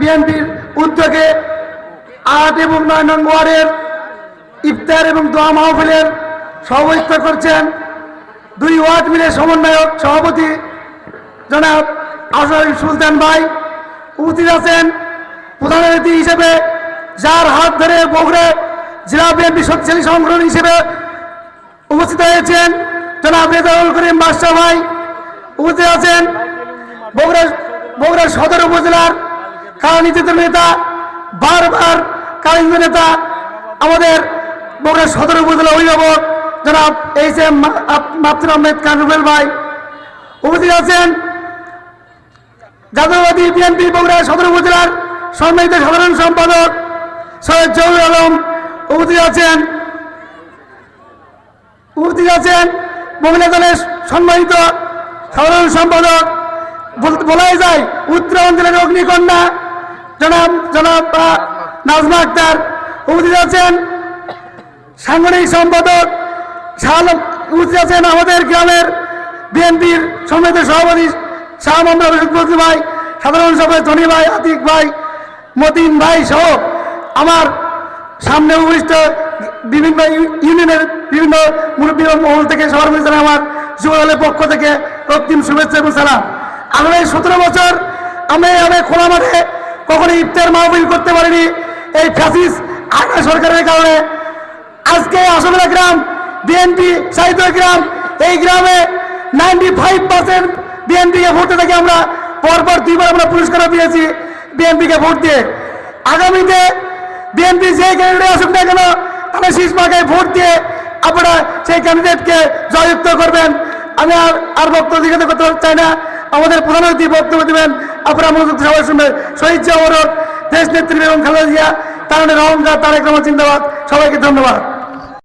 বিএনপির উদ্যোগে আট এবং নয় নং ওয়ার্ডের ইফতার এবং দোয়া মাহফিলের সভাপতিত্ব করছেন দুই ওয়ার্ড মিলে সমন্বয়ক সভাপতি জনাব আসার সুলতান ভাই। উপস্থিত আছেন প্রধান অতিথি হিসেবে, যার হাত ধরে বগুড়া জেলা বিএনপি শক্তিশালী সংগঠন হিসেবে উপস্থিত হয়েছেন জনাব রেজাউল করিম বাদশাহ ভাই। উপস্থিত আছেন বগুড়া বগুড়া সদর উপজেলার কারানীতিত নেতা, বারবার কারানীত নেতা, আমাদের বগুড়া সদর উপজেলা অভিভাবক জনাব এইচ এম মাতুর আহমেদ কানুবেল ভাই উপস্থিত আছেন। জাতীয়বাদী বিএনপি বগুড়া সদর উপজেলার সম্মানিত সাধারণ সম্পাদক সৈয়দ জহুর আলম উপস্থিত আছেন। উপস্থিত আছেন মহিলা দলের সম্মানিত সাধারণ সম্পাদক। বল- বলাই যায় উত্তর অঞ্চলের অগ্নিকন্যা জনাব জনাব নাজমা আক্তার উপস্থিত আছেন। সাংগঠনিক সম্পাদক উপস্থিত আছেন আমাদের গ্রামের বিএনপির সম্মানিত সভাপতি শাহ মোহাম্মদ রশিদ ভাই, সাধারণ সভাপতি ধনী ভাই, আতিক ভাই, মতিন ভাই সহ আমার সামনে উপস্থিত বিভিন্ন ইউনিয়নের বিভিন্ন মুরব্বী মহল থেকে সবার মধ্যে আমার যুব দলের পক্ষ থেকে অন্তিম শুভেচ্ছা এবং সালাম। আগামী সতেরো বছর আমি আমি খোলা মাঠে কখনো ইফতার মাহফিল করতে পারিনি। এই ফ্যাসিস আগা সরকারের কারণে। আজকে আসমলা গ্রাম বিএনপি সাহিত্য গ্রাম, এই গ্রামে নাইনটি ফাইভ পার্সেন্ট বিএনপিকে ভোটে থেকে আমরা পরপর দুইবার আমরা পুরস্কারও পেয়েছি বিএনপিকে ভোট দিয়ে। আগামীতে বিএনপি যে ক্যান্ডিডেট আসুক না কেন তাহলে শীষ ভোট দিয়ে আপনারা সেই ক্যান্ডিডেটকে জয়যুক্ত করবেন। আমি আর আর বক্তব্য জিজ্ঞাসা করতে চাই না। আমাদের প্রধান বক্তব্য দেবেন আপনারা মনোযোগ সবাই শুনবেন শহীদ জিয়া দেশ নেত্রী বেগম খালেদা জিয়া, তার অহংকার তারেক রহমান সবাইকে ধন্যবাদ।